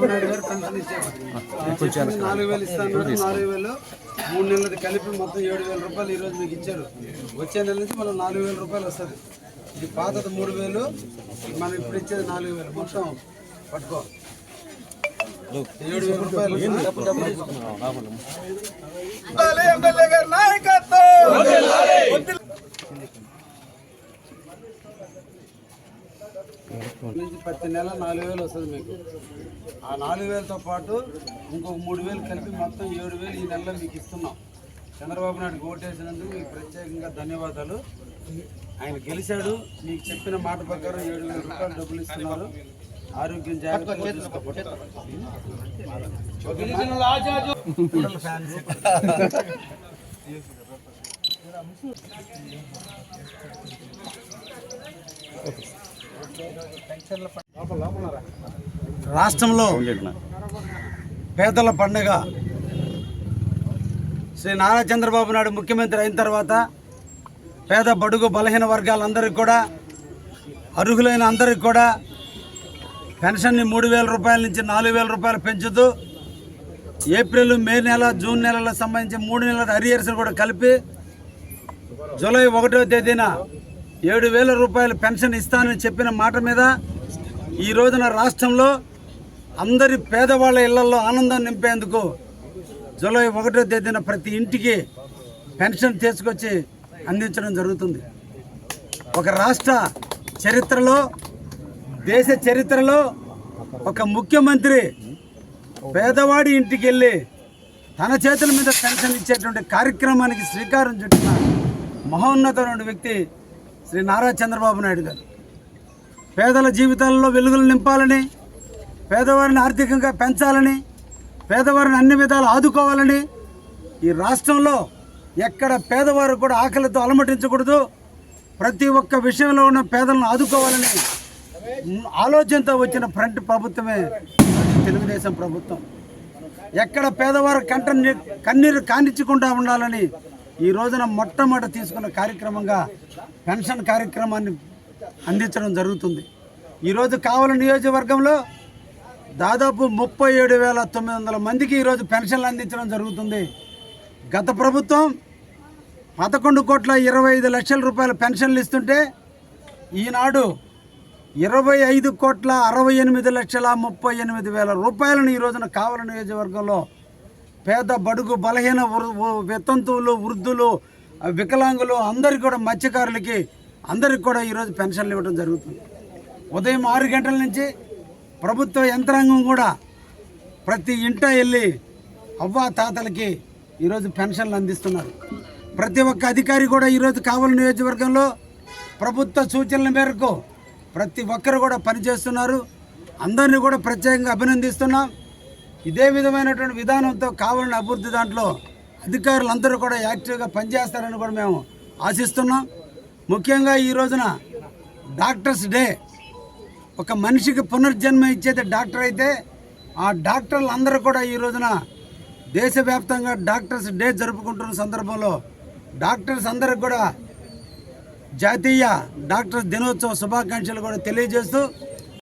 చంద్రబాబు నాయుడు గారు పెన్షన్ ఇచ్చారు. నాలుగు వేలు ఇస్తాను నాలుగు వేలు మూడు నెలలది కలిపి మొత్తం ఏడు వేల రూపాయలు ఈ రోజు మీకు ఇచ్చారు. వచ్చే నెల నుంచి మనం నాలుగు వేల రూపాయలు వస్తుంది. ఇది పాతది మూడు వేలు మనం ఇప్పుడు ఇచ్చేది నాలుగు వేలు. మొత్తం పట్టుకో. ఏడు వేల రూపాయలు నుంచి ప్రతి నెల నాలుగు వేలు వస్తుంది మీకు. ఆ నాలుగు వేలతో పాటు ఇంకొక మూడు వేలు కలిపి మొత్తం ఏడు వేలు ఈ నెలలో మీకు ఇస్తున్నాం. చంద్రబాబు నాయుడు ఓటేసినందుకు మీకు ప్రత్యేకంగా ధన్యవాదాలు. ఆయన గెలిచాడు. మీకు చెప్పిన మాట ప్రకారం ఏడు వేల రూపాయలు డబ్బులు ఇస్తున్నారు. ఆరోగ్యం. ఫ్యాన్స్. రాష్ట్రంలో పేదల పండుగ శ్రీ నారా చంద్రబాబు నాయుడు ముఖ్యమంత్రి అయిన తర్వాత పేద బడుగు బలహీన వర్గాలందరికీ కూడా అర్హులైన అందరికీ కూడా పెన్షన్ని మూడు వేల రూపాయల నుంచి నాలుగు వేల రూపాయలు పెంచుతూ ఏప్రిల్ మే నెల జూన్ నెలలో సంబంధించి మూడు నెలల అరియర్స్ కూడా కలిపి జూలై ఒకటో తేదీన ఏడు వేల రూపాయలు పెన్షన్ ఇస్తానని చెప్పిన మాట మీద ఈ రోజున రాష్ట్రంలో అందరి పేదవాళ్ళ ఇళ్ళలో ఆనందం నింపేందుకు జూలై ఒకటో తేదీన ప్రతి ఇంటికి పెన్షన్ తీసుకొచ్చి అందించడం జరుగుతుంది. ఒక రాష్ట్ర చరిత్రలో దేశ చరిత్రలో ఒక ముఖ్యమంత్రి పేదవాడి ఇంటికి వెళ్ళి తన చేతుల మీద పెన్షన్ ఇచ్చేటువంటి కార్యక్రమానికి శ్రీకారం చుట్టిన మహోన్నతమైన వ్యక్తి శ్రీ నారా చంద్రబాబు నాయుడు గారు. పేదల జీవితాలలో వెలుగులు నింపాలని పేదవారిని ఆర్థికంగా పెంచాలని పేదవారిని అన్ని విధాలు ఆదుకోవాలని ఈ రాష్ట్రంలో ఎక్కడ పేదవారు కూడా ఆకలితో అలమటించకూడదు. ప్రతి ఒక్క విషయంలో ఉన్న పేదలను ఆదుకోవాలని ఆలోచనతో వచ్చిన ఫ్రంట్ ప్రభుత్వమే తెలుగుదేశం ప్రభుత్వం. ఎక్కడ పేదవారు కంట కన్నీరు కానిచ్చకుండా ఉండాలని ఈ రోజున మొట్టమొదటి తీసుకున్న కార్యక్రమంగా పెన్షన్ కార్యక్రమాన్ని అందించడం జరుగుతుంది. ఈరోజు కావల నియోజకవర్గంలో దాదాపు ముప్పై ఏడు వేల తొమ్మిది వందల మందికి ఈరోజు పెన్షన్లు అందించడం జరుగుతుంది. గత ప్రభుత్వం పదకొండు కోట్ల ఇరవై ఐదు లక్షల రూపాయల పెన్షన్లు ఇస్తుంటే ఈనాడు ఇరవై ఐదు కోట్ల అరవై ఎనిమిది లక్షల ముప్పై ఎనిమిది వేల రూపాయలను ఈ రోజున కావల నియోజకవర్గంలో పేద బడుగు బలహీన వృ- వితంతువులు వృద్ధులు వికలాంగులు అందరికీ కూడా మత్స్యకారులకి అందరికి కూడా ఈరోజు పెన్షన్లు ఇవ్వడం జరుగుతుంది. ఉదయం ఆరు గంటల నుంచి ప్రభుత్వ యంత్రాంగం కూడా ప్రతి ఇంట వెళ్ళి అవ్వా తాతలకి ఈరోజు పెన్షన్లు అందిస్తున్నారు. ప్రతి ఒక్క అధికారి కూడా ఈరోజు కావలి నియోజకవర్గంలో ప్రభుత్వ సూచనల మేరకు ప్రతి ఒక్కరు కూడా పనిచేస్తున్నారు. అందరినీ కూడా ప్రత్యేకంగా అభినందిస్తున్నాం. ఇదే విధమైనటువంటి విధానంతో కావాలని అభివృద్ధి దాంట్లో అధికారులందరూ కూడా యాక్టివ్గా పనిచేస్తారని కూడా మేము ఆశిస్తున్నాం. ముఖ్యంగా ఈ రోజున డాక్టర్స్ డే. ఒక మనిషికి పునర్జన్మ ఇచ్చేది డాక్టర్ అయితే ఆ డాక్టర్లు అందరూ కూడా ఈ రోజున దేశవ్యాప్తంగా డాక్టర్స్ డే జరుపుకుంటున్న సందర్భంలో డాక్టర్స్ అందరికి కూడా జాతీయ డాక్టర్స్ దినోత్సవ శుభాకాంక్షలు కూడా తెలియజేస్తూ